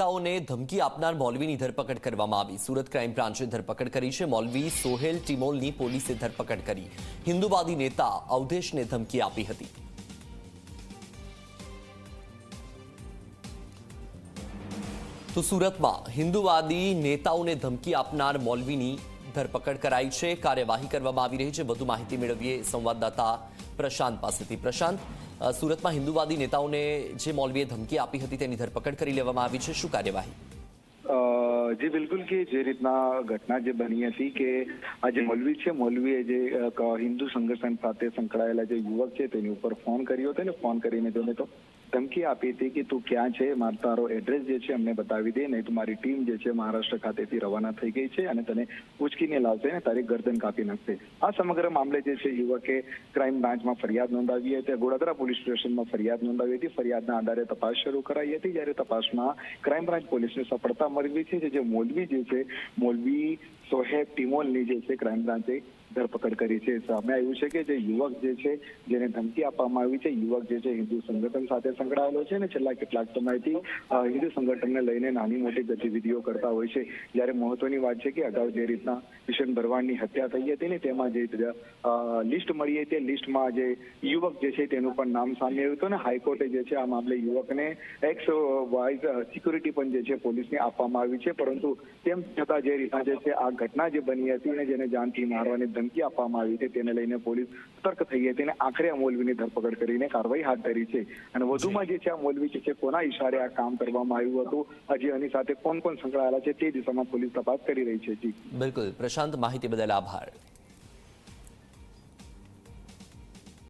નેતાઓને ધમકી આપનાર મૌલવીની ધરપકડ કરવામાં આવી. સુરત ક્રાઇમ બ્રાન્ચે ધરપકડ કરી છે. મૌલવી, સોહેલ, ટિમોલની પોલીસે ધરપકડ કરી. હિન્દુવાદી નેતા અવધેશને ધમકી આપી હતી. તો સુરતમાં હિન્દુવાદી નેતાઓને ધમકી આપનાર મૌલવીની ધરપકડ કરાઈ છે. કાર્યવાહી કરવામાં આવી રહી છે. વધુ માહિતી મેળવીએ સંવાદદાતા પ્રશાંત પાસેથી. પ્રશાંત સુરતમાં હિન્દુવાદી નેતાઓને જે મૌલવીએ ધમકી આપી હતી તેની ધરપકડ કરી લેવામાં આવી છે. શું કાર્યવાહી? જી, બિલકુલ કે જે રીતના ઘટના જે બની હતી કે આ જે મૌલવી છે, મૌલવીએ જે હિન્દુ સંગઠન સાથે સંકળાયેલા જે યુવક છે, તેની ઉપર ફોન કર્યો હતો ને ફોન કરીને તેને તો ધમકી આપી હતી કે તું ક્યાં છે, માર તારો એડ્રેસ જે છે અમને બતાવી દે, નહીં તો મારી ટીમ જે છે મહારાષ્ટ્ર ખાતેથી રવાના થઈ ગઈ છે અને તને ઉચકીને લાવશે અને તારી ગરદન કાપી નાખશે. આ સમગ્ર મામલે જે છે યુવકે ક્રાઇમ બ્રાન્ચમાં ફરિયાદ નોંધાવી હતી, ગોડાદરા પોલીસ સ્ટેશનમાં ફરિયાદ નોંધાવી હતી, ફરિયાદના આધારે તપાસ શરૂ કરાઈ હતી, જ્યારે તપાસમાં ક્રાઇમ બ્રાન્ચ પોલીસને સફળતા મળી છે જે- મોલવી જે છે મોલવી સોહેબ ટિમોલની જે છે ક્રાઇમ બ્રાન્ચે ધરપકડ કરી છે. સામે આવ્યું છે કે જે યુવક જે છે, જેને ધમકી આપવામાં આવી છે, યુવક જે છે હિન્દુ સંગઠન સાથે સંકળાયેલો છે ને છેલ્લા કેટલાક સમયથી હિન્દુ સંગઠનને લઈને નાની મોટી ગતિવિધિઓ કરતા હોય છે. જ્યારે મહત્વની વાત છે કે અગાઉ જે રીતના કિશન ભરવાડની હત્યા થઈ હતી ને તેમાં જે લિસ્ટ મળી હતી લિસ્ટમાં જે યુવક જે છે તેનું પણ નામ સામે આવ્યું હતું ને હાઈકોર્ટે જે છે આ મામલે યુવકને એક્સ વાઇઝ સિક્યુરિટી પણ જે છે પોલીસને આપવામાં આવી છે. પરંતુ તેમ છતાં જે રીતના જે છે આ ઘટના જે બની હતી અને જેને જાનથી મારવાની ધમકી આપવામાં આવી હતી તેને લઈને પોલીસ સતર્ક થઈ હતી અને આખરે આ મોલવીની ધરપકડ કરીને કાર્યવાહી હાથ ધરી છે. અને વધુમાં જે. છે આ મોલવી જે છે કોના ઇશારે આ કામ કરવામાં આવ્યું હતું હજી આની સાથે કોણ કોણ સંકળાયેલા છે તે દિશામાં પોલીસ તપાસ કરી રહી છે. જી. બિલકુલ. પ્રશાંત માહિતી બદલ આભાર.